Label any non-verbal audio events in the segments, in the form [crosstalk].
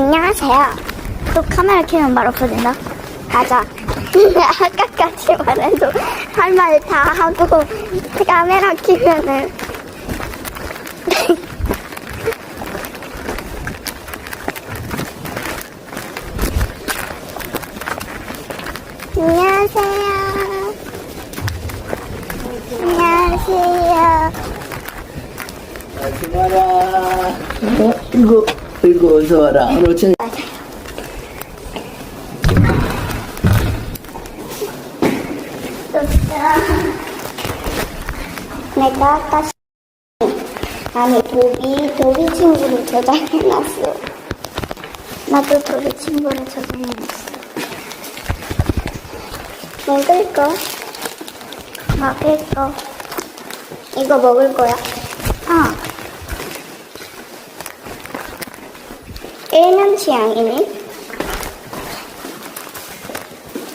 안녕하세요. 또 카메라 켜면 바로 꺼진다. 가자. [laughs] 아까까지만 해도 할 말 다 하고 카메라 켜면은 [laughs] 안녕하세요. 안녕하세요. 주마라. 어, 이거, 이거 어서 와라. 그렇지. 내가 아까 아니 도비 도비 친구를 저장해놨어. 나도 도비 친구를 저장해놨어. 먹을 거 먹을 거 이거 먹을 거야? 어. 일면 취향이네.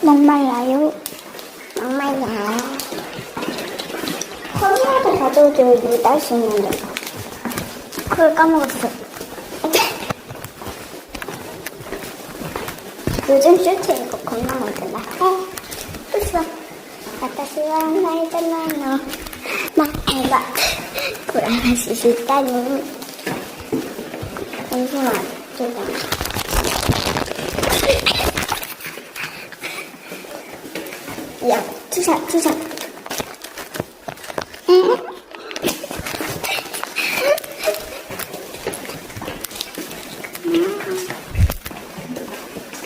목말라요. 목말라요. 컵이라도 가져오지 왜 물딸 수 있는데. 그걸 까먹었어. 요즘 슈트 이거 겁나 많잖아. 어, 웃어. 아따스와 말잖아요. 마에바. 구라마시 싶다니. 잠시만, 잠깐. 야, 투샷, 투샷. 응?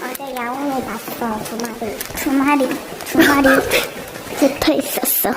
어제 야옹을 봤어 두 마리 두 마리 두 마리 붙어 있었어